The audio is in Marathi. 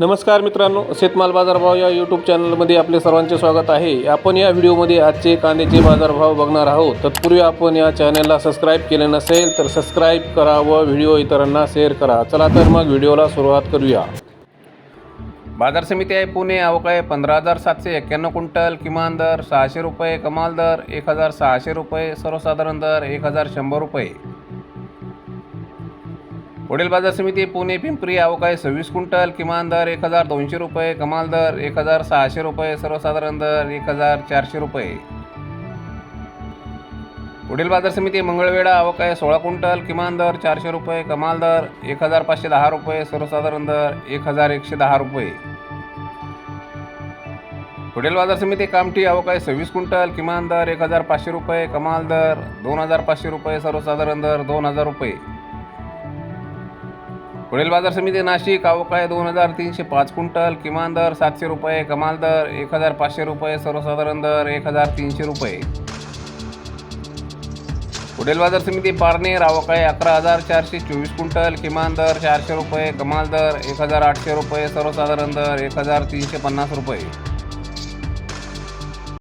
नमस्कार मित्रांनो शेतमाल बाजारभाव या यूट्यूब चॅनलमध्ये आपले सर्वांचे स्वागत आहे. आपण या व्हिडिओमध्ये आजचे कांद्याचे बाजारभाव बघणार आहोत. तत्पूर्वी आपण या चॅनलला सबस्क्राईब केले नसेल तर सबस्क्राईब करा व व्हिडिओ इतरांना शेअर करा. चला तर मग व्हिडिओला सुरुवात करूया. बाजार समिती आहे पुणे अवकाय आहे पंधरा हजार सातशे एक्क्याण्णव क्विंटल किमान दर सहाशे रुपये कमाल दर एक हजार सहाशे रुपये सर्वसाधारण दर एक हजार शंभर रुपये. पुढील बाजार समिती पुणे पिंपरी आवक आहे सव्वीस क्विंटल किमान दर एक हजार दोनशे रुपये कमाल दर एक हजार सहाशे रुपये सर्वसाधारण दर एक हजार चारशे रुपये. पुढील बाजार समिती मंगळवेढा आवक आहे सोळा क्विंटल किमान दर चारशे रुपये कमाल दर एक हजार पाचशे दहा रुपये सर्वसाधारण दर एक हजार एकशे दहा रुपये. पुढील बाजार समिती कामठी आवक आहे सव्वीस क्विंटल किमान दर एक हजार पाचशे रुपये कमाल दर दोन हजार पाचशे रुपये सर्वसाधारण दर दोन हजार रुपये. पुढील बाजार समिती नाशिक आवक आहे दोन हजार तीनशे पाच क्विंटल किमान दर सातशे रुपये कमाल दर एक हजार पाचशे रुपये सर्वसाधारण दर एक हजार तीनशे रुपये. पुढील बाजार समिती पारनेर अवकाळी आहे अकरा हजार चारशे चोवीस क्विंटल किमान दर चारशे रुपये कमाल दर एक हजार आठशे रुपये सर्वसाधारण दर एक हजार तीनशे पन्नास रुपये.